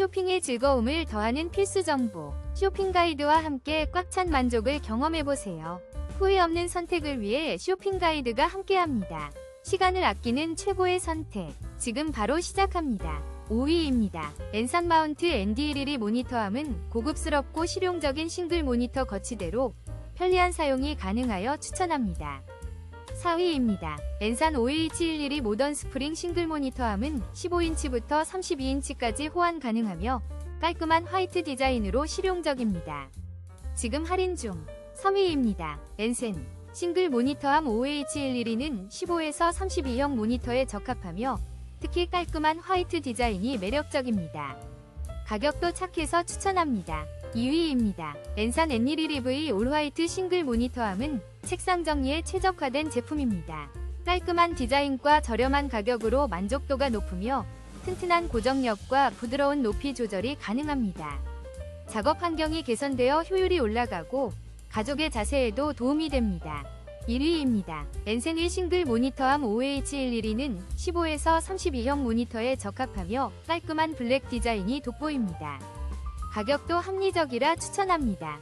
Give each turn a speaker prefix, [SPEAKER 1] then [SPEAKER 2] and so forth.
[SPEAKER 1] 쇼핑의 즐거움을 더하는 필수 정보. 쇼핑 가이드와 함께 꽉 찬 만족을 경험해보세요. 후회 없는 선택을 위해 쇼핑 가이드가 함께합니다. 시간을 아끼는 최고의 선택. 지금 바로 시작합니다. 5위입니다. 엔산 마운트 ND11이 모니터함은 고급스럽고 실용적인 싱글 모니터 거치대로 편리한 사용이 가능하여 추천합니다. 4위입니다. 엔산 OH11이 모던 스프링 싱글 모니터함은 15인치부터 32인치까지 호환 가능하며 깔끔한 화이트 디자인으로 실용적입니다. 지금 할인 중 3위입니다. 엔센 싱글 모니터함 OH11은 15에서 32형 모니터에 적합하며 특히 깔끔한 화이트 디자인이 매력적입니다. 가격도 착해서 추천합니다. 2위입니다. 엔산 N11EV 올 화이트 싱글 모니터함은 책상 정리에 최적화된 제품입니다. 깔끔한 디자인과 저렴한 가격으로 만족도가 높으며 튼튼한 고정력과 부드러운 높이 조절이 가능합니다. 작업 환경이 개선되어 효율이 올라가고 가족의 자세에도 도움이 됩니다. 1위입니다. 엔센1 싱글 모니터함 OH11은 15에서 32형 모니터에 적합하며 깔끔한 블랙 디자인이 돋보입니다. 가격도 합리적이라 추천합니다.